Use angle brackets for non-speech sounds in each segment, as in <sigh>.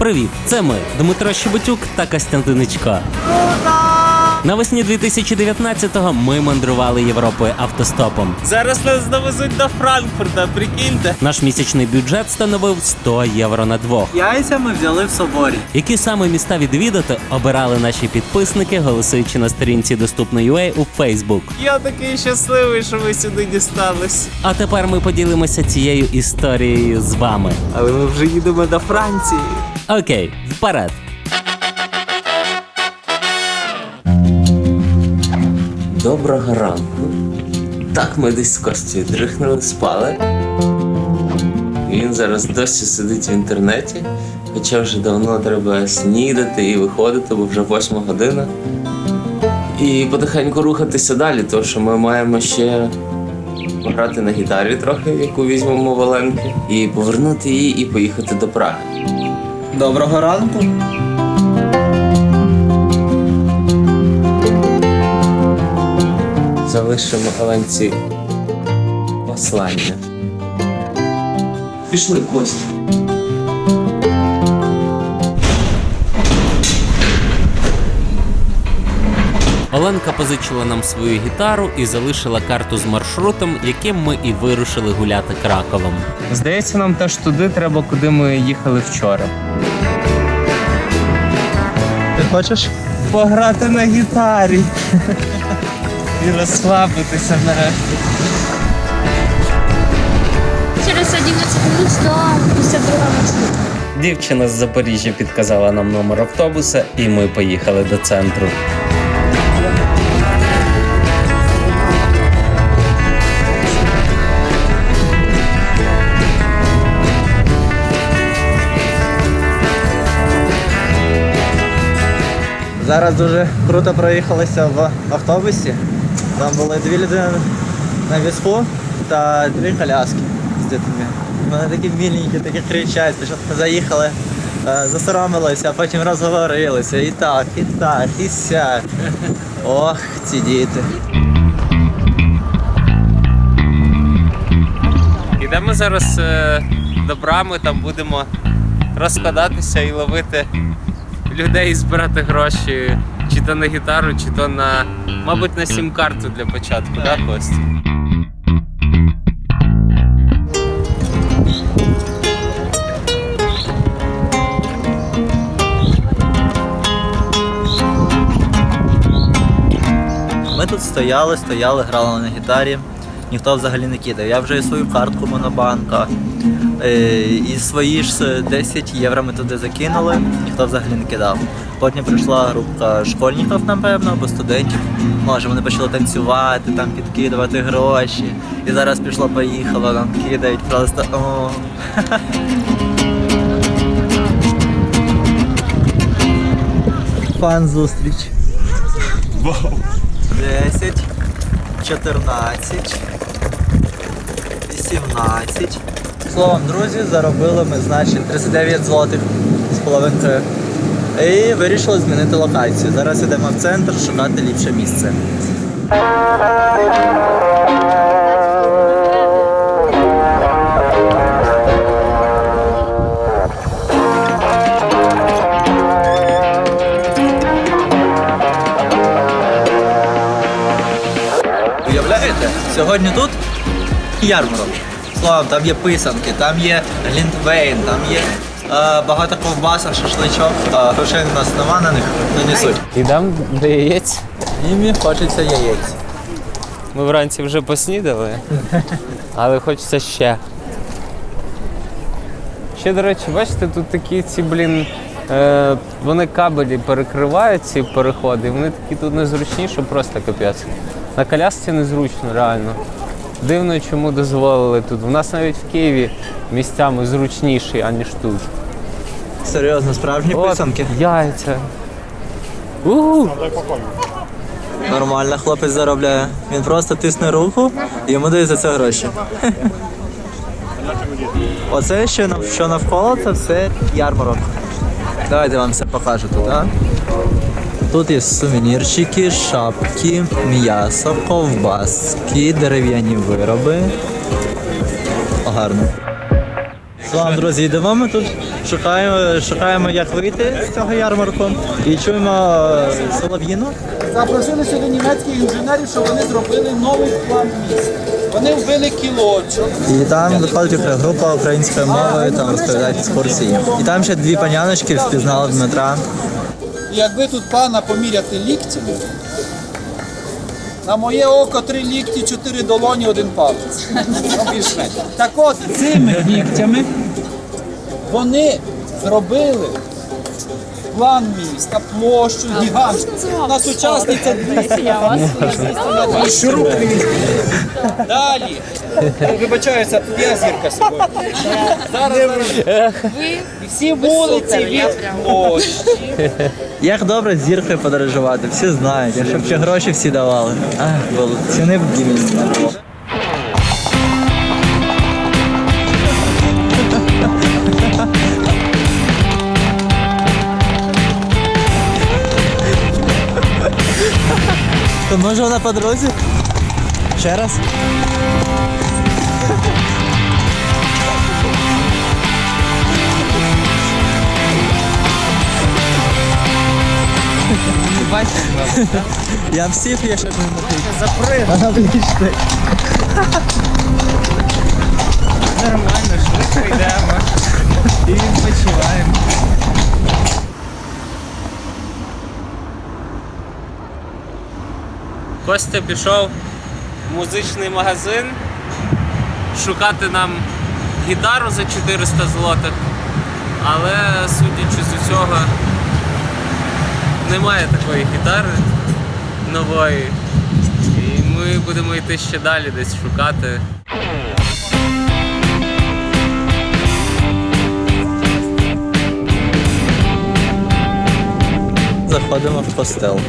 Привіт, це ми, Дмитро Щебетюк та Костянтиничко. Навесні 2019-го ми мандрували Європою автостопом. Зараз нас довезуть до Франкфурта, прикиньте. Наш місячний бюджет становив 100 євро на двох. Яйця ми взяли в соборі. Які саме міста відвідати обирали наші підписники, голосуючи на сторінці доступно.ua у Facebook. Я такий щасливий, що ви сюди дістались. А тепер ми поділимося цією історією з вами. Але ми вже їдемо до Франції. Окей, вперед. Доброго ранку. Так, ми десь з Костю дрихнули, спали. Він зараз досі сидить в інтернеті, хоча вже давно треба снідати і виходити, бо вже восьма година. І потихеньку рухатися далі, тому що ми маємо ще пограти на гітарі трохи, яку візьмемо в Оленки, і повернути її і поїхати до Праги. Доброго ранку. Залишимо Оленці послання. Пішли Костя. Оленка позичила нам свою гітару і залишила карту з маршрутом, яким ми і вирушили гуляти Краковом. Здається, нам теж туди треба, куди ми їхали вчора. Ти хочеш? Пограти на гітарі. <laughs> І розслабитися нарешті. Через 11 минут до 52 маршрута. Дівчина з Запоріжжя підказала нам номер автобуса, і ми поїхали до центру. Зараз дуже круто проїхалися в автобусі. Там були дві людини на візку та дві коляски з дітьми. Вони такі міленькі, такі кричать, спочатку заїхали, е, засоромилися, а потім розговорилися. І так, і так, і сяк. Ох, ці діти. Йдемо зараз е, до брами, там будемо розкладатися і ловити людей, збирати гроші чи то на гітару, чи то на, мабуть, на сім-карту для початку, так, да, Костя? Ми тут стояли, стояли, грали на гітарі. Ніхто взагалі не кидав. Я вже і свою картку монобанка. е, І свої ж 10 євро ми туди закинули, ніхто взагалі не кидав. Потім прийшла група школьників, напевно, або студентів. Може, вони почали танцювати, там підкидувати гроші. І зараз пішло, поїхало, нам кидають просто о. <laughs> Фан зустріч. 10, 14, 18. Словом, друзі, заробили ми, значить, 39 злотих з половинкою. І вирішили змінити локацію. Зараз йдемо в центр шукати ліпше місце. Уявляєте? Сьогодні тут ярмарок. Словом, там є писанки, там є глінтвейн, там є е, багато ковбасок, шашличок. Е, грошей у нас нема на них, не несуть. Йдемо до яєць. Їм хочеться яєць. Ми вранці вже поснідали, але хочеться ще. Ще, до речі, бачите, тут такі ці, блін, е, вони кабелі перекривають ці переходи, вони такі тут незручні, що просто капець. На колясці незручно, реально. Дивно, чому дозволили тут. У нас навіть в Києві місцями зручніші, аніж тут. Серйозно, справжні От, писанки. Яйця. Угу. Нормально, хлопець заробляє. Він просто тисне руку і йому дають за це гроші. <laughs> Оце що, що навколо, це все ярмарок. Давайте вам все покажу тут, а? Тут є сувенірчики, шапки, м'ясо, ковбаски, дерев'яні вироби. Гарно. Слава, друзі, йдемо ми тут, шукаємо, шукаємо, як вийти з цього ярмарку. І чуємо е, солов'їну. Запросили сюди німецьких інженерів, щоб вони зробили новий план міста. Вони вбили кілочок. І там виходить група української мови, там розповідають екскурсії. І там ще дві паняночки впізнали Дмитра. І якби тут пана поміряти ліктями, на моє око три лікті, чотири долоні, один палець. Ну, більш-менш. Так от, цими ліктями вони зробили план міста, площу, гігантську. На сучасний це 200 Далі. Вибачаюся, тут я зірка сьогодні. Зараз, зараз. І всі вулиці від площі. Як добре з зіркою подорожувати, всі знають, щоб ще гроші всі давали. Ах, було. Ціни б дімість. То може вона по дорозі? Ще раз? Я всіх я ще не Запри. Нормально, швидко йдемо. І відпочиваємо. Костя пішов в музичний магазин шукати нам гітару за 400 злотих. Але судячи з усього, немає такої гітари нової. І ми будемо йти ще далі десь шукати. Заходимо в костел.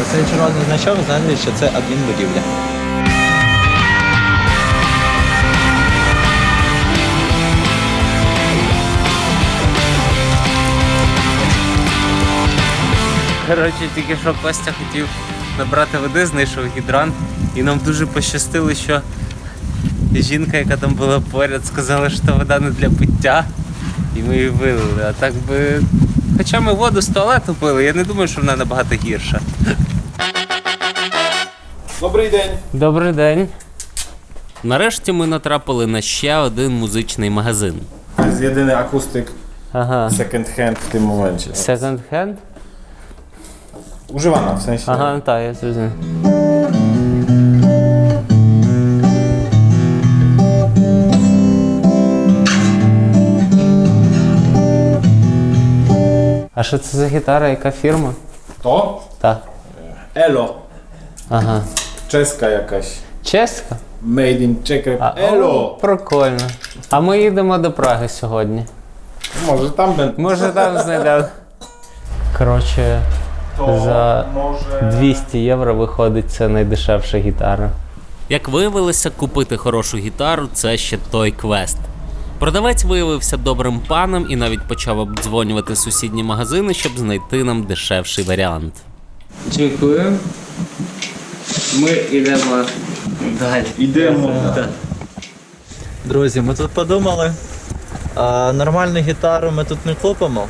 Оцей червоний значок знаєте, що це адмінбудівля. Коротше, тільки що Костя хотів набрати води, знайшов гідрант, і нам дуже пощастило, що жінка, яка там була поряд, сказала, що вода не для пиття, і ми її вилили. А так би. Хоча ми воду з туалету пили, я не думаю, що вона набагато гірша. Добрий день. Добрий день. Нарешті ми натрапили на ще один музичний магазин. Jest jedyny akustyk Ага. second hand w tym momencie. Używana, w sensie Ага, так, я зрозумів. А що це за гітара, яка фірма? to Так. Elo, Ага. czeska jakaś. Чеська? Made in Czech Republic. Elo! прикольно. А ми їдемо до Праги сьогодні. Może tam będę. Може там знайдемо. Коротше, Może... 200 євро виходить це найдешевша гітара. Як виявилося, купити хорошу гітару це ще той квест. Продавець виявився добрим паном і навіть почав обдзвонювати сусідні магазини, щоб знайти нам дешевший варіант. Дякую. Ми йдемо далі. Йдемо. Друзі, ми тут подумали. А, нормальну гітару ми тут не купимо.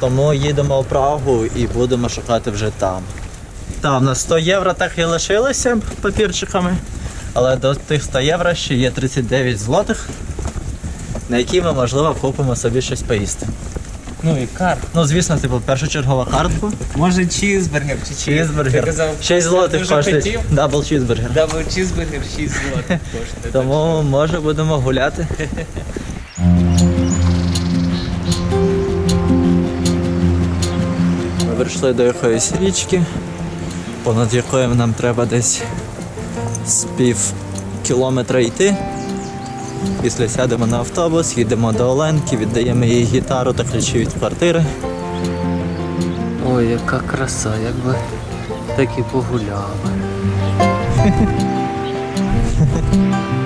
Тому їдемо в Прагу і будемо шукати вже там. Там на 100 євро так і лишилося папірчиками. Але до тих 100 євро ще є 39 злотих, на які ми, можливо, купимо собі щось поїсти. Ну і кар. Ну, звісно, типу, першочергова картку. Може чізбургер чи Чізбургер. 6 злотих дуже коштує. хотів? Дабл чізбургер. Дабл чізбургер 6 злотих <laughs> коштує. Тому може будемо гуляти. Прийшли до якоїсь річки, понад якою нам треба десь з пів кілометра йти. Після сядемо на автобус, їдемо до Оленки, віддаємо їй гітару та ключі від квартири. Ой, яка краса, якби так і погуляли. <laughs>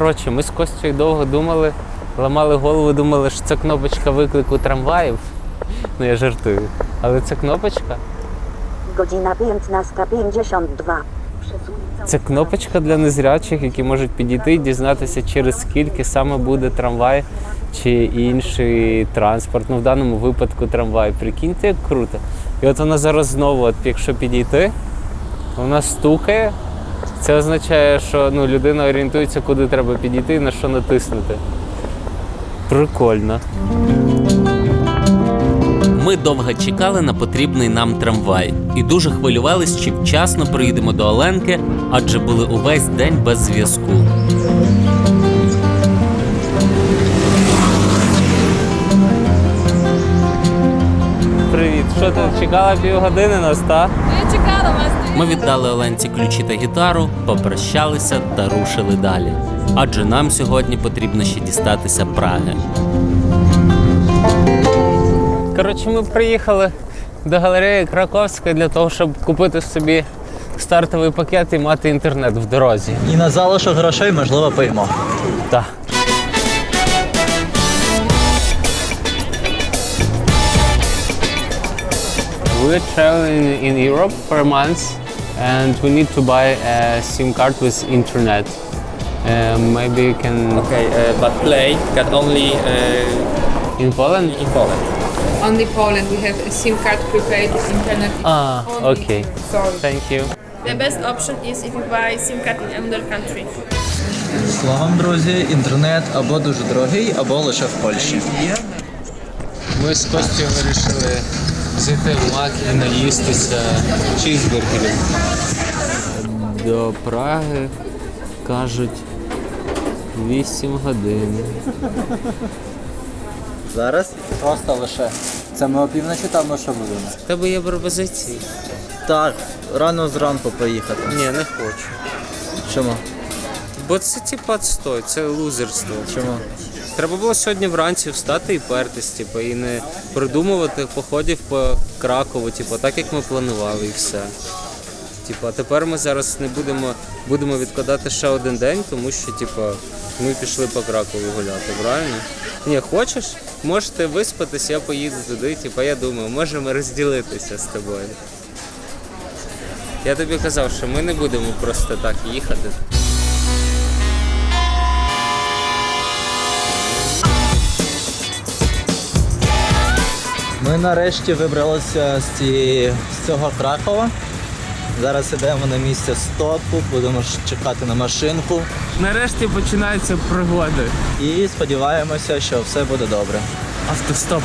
Коротше, ми з Костю довго думали, ламали голову, думали, що це кнопочка виклику трамваїв. Ну я жартую. Але це кнопочка. Godzina 15.52. Це кнопочка для незрячих, які можуть підійти і дізнатися, через скільки саме буде трамвай чи інший транспорт. Ну, в даному випадку трамвай. Прикиньте, як круто. І от вона зараз знову, от якщо підійти, вона стукає. Це означає, що ну, людина орієнтується, куди треба підійти і на що натиснути. Прикольно. Ми довго чекали на потрібний нам трамвай і дуже хвилювались, чи вчасно приїдемо до Оленки, адже були увесь день без зв'язку. Привіт. Що ти чекала півгодини нас, так? Я чекала вас. Ми віддали Оленці ключі та гітару, попрощалися та рушили далі. Адже нам сьогодні потрібно ще дістатися Праги. Коротше, ми приїхали до галереї Краковська для того, щоб купити собі стартовий пакет і мати інтернет в дорозі. І на залишок грошей, можливо, поїмо. Так. We're traveling in Europe for a month and we need to buy a SIM card with internet. Um, maybe you can Okay, uh, but Play can only uh, in Poland? in Poland. Only Poland. We have a SIM card prepaid with internet. Ah, only. okay. Sorry. Thank you. The best option is if you buy SIM card in another country. Словом, друзі, інтернет або дуже дорогий, або лише в Польщі. Ми з Костю вирішили зайти в Мак і наїстися чізбургерів. До Праги кажуть 8 годин. Зараз просто лише. Це ми опівночі там ну що будемо. В тебе є пропозиції? Так, рано зранку поїхати. Ні, не хочу. Чому? Бо це типа отстой, це лузерство. Чому? Треба було сьогодні вранці встати і пертись, типу, і не придумувати походів по Кракову, типу, так як ми планували, і все. Типу, а тепер ми зараз не будемо, будемо відкладати ще один день, тому що, типу, ми пішли по Кракову гуляти, правильно? Ні, хочеш? Можете виспатись, я поїду туди, типу, я думаю, можемо розділитися з тобою. Я тобі казав, що ми не будемо просто так їхати. Ми нарешті вибралися з, цієї, з цього Кракова. Зараз йдемо на місце стопу, будемо чекати на машинку Нарешті починаються пригоди. і сподіваємося, що все буде добре. Автостоп.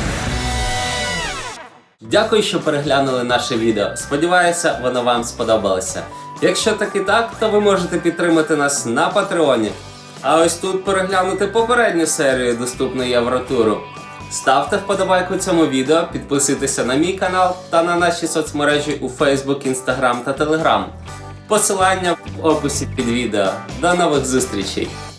Дякую, що переглянули наше відео. Сподіваюся, воно вам сподобалося. Якщо так і так, то ви можете підтримати нас на Патреоні. А ось тут переглянути попередню серію доступну Євротуру. Ставте вподобайку цьому відео, підписуйтеся на мій канал та на наші соцмережі у Facebook, Instagram та Telegram. Посилання в описі під відео. До нових зустрічей!